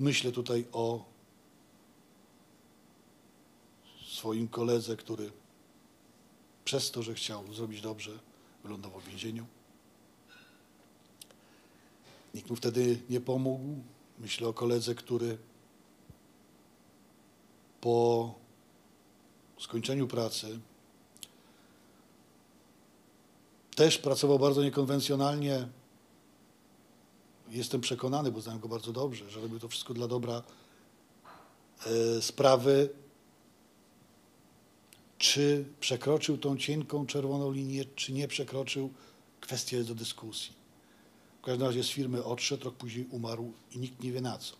myślę tutaj o swoim koledze, który przez to, że chciał zrobić dobrze, wylądował w więzieniu. Nikt mu wtedy nie pomógł. Myślę o koledze, który po skończeniu pracy też pracował bardzo niekonwencjonalnie. Jestem przekonany, bo znam go bardzo dobrze, że robił to wszystko dla dobra e, sprawy. Czy przekroczył tą cienką czerwoną linię, czy nie przekroczył, kwestia jest do dyskusji. W każdym razie z firmy odszedł, rok później umarł i nikt nie wie na co.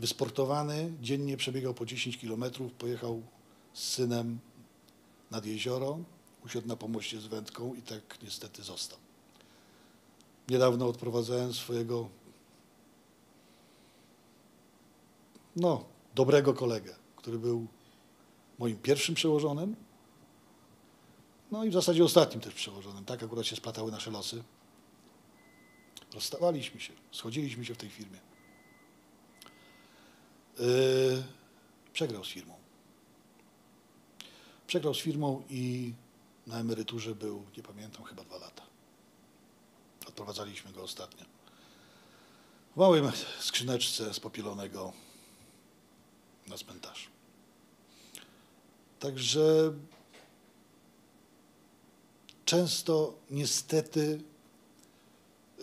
Wysportowany, dziennie przebiegał po 10 kilometrów, pojechał z synem nad jezioro, usiadł na pomoście z wędką i tak niestety został. Niedawno odprowadzałem swojego no, dobrego kolegę, który był moim pierwszym przełożonym, no i w zasadzie ostatnim też przełożonym. Tak akurat się splatały nasze losy. Rozstawaliśmy się, schodziliśmy się w tej firmie. Yy, przegrał z firmą. Przegrał z firmą i na emeryturze był, nie pamiętam, chyba dwa lata. Odprowadzaliśmy go ostatnio. W małym skrzyneczce z popielonego na cmentarz. Także często niestety,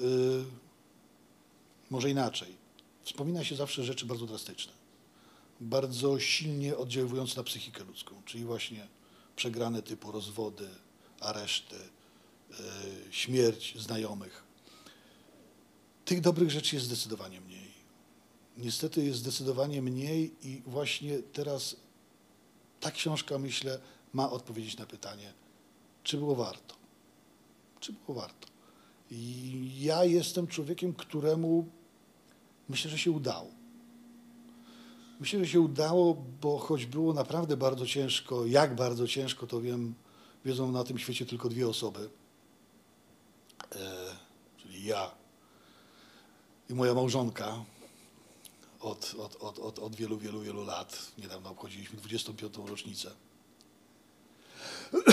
yy, może inaczej, wspomina się zawsze rzeczy bardzo drastyczne, bardzo silnie oddziaływujące na psychikę ludzką, czyli właśnie przegrane typu rozwody, areszty, śmierć znajomych. Tych dobrych rzeczy jest zdecydowanie mniej. Niestety jest zdecydowanie mniej i właśnie teraz ta książka, myślę, ma odpowiedzieć na pytanie, czy było warto. Czy było warto. I ja jestem człowiekiem, któremu myślę, że się udało. Myślę, że się udało, bo choć było naprawdę bardzo ciężko, jak bardzo ciężko, to wiem, wiedzą na tym świecie tylko dwie osoby. E, czyli ja i moja małżonka od, od, od, od, od wielu, wielu, wielu lat. Niedawno obchodziliśmy 25. rocznicę.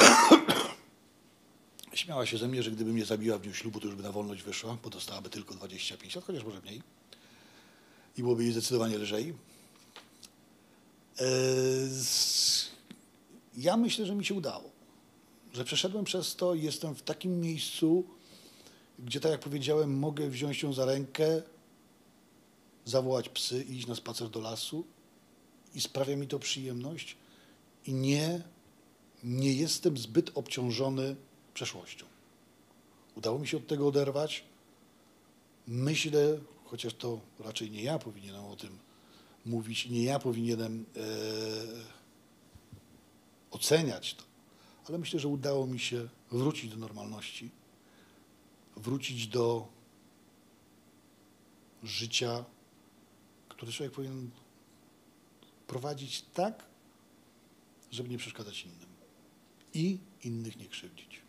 Śmiała się ze mnie, że gdybym mnie zabiła w dniu ślubu, to już by na wolność wyszła, bo dostałaby tylko 25 lat, chociaż może mniej. I byłoby jej zdecydowanie lżej. E, ja myślę, że mi się udało. Że przeszedłem przez to i jestem w takim miejscu, gdzie, tak jak powiedziałem, mogę wziąć ją za rękę, zawołać psy i iść na spacer do lasu i sprawia mi to przyjemność i nie, nie jestem zbyt obciążony przeszłością. Udało mi się od tego oderwać. Myślę, chociaż to raczej nie ja powinienem o tym mówić, nie ja powinienem e, oceniać to, ale myślę, że udało mi się wrócić do normalności, wrócić do życia, które człowiek powinien prowadzić tak, żeby nie przeszkadzać innym i innych nie krzywdzić.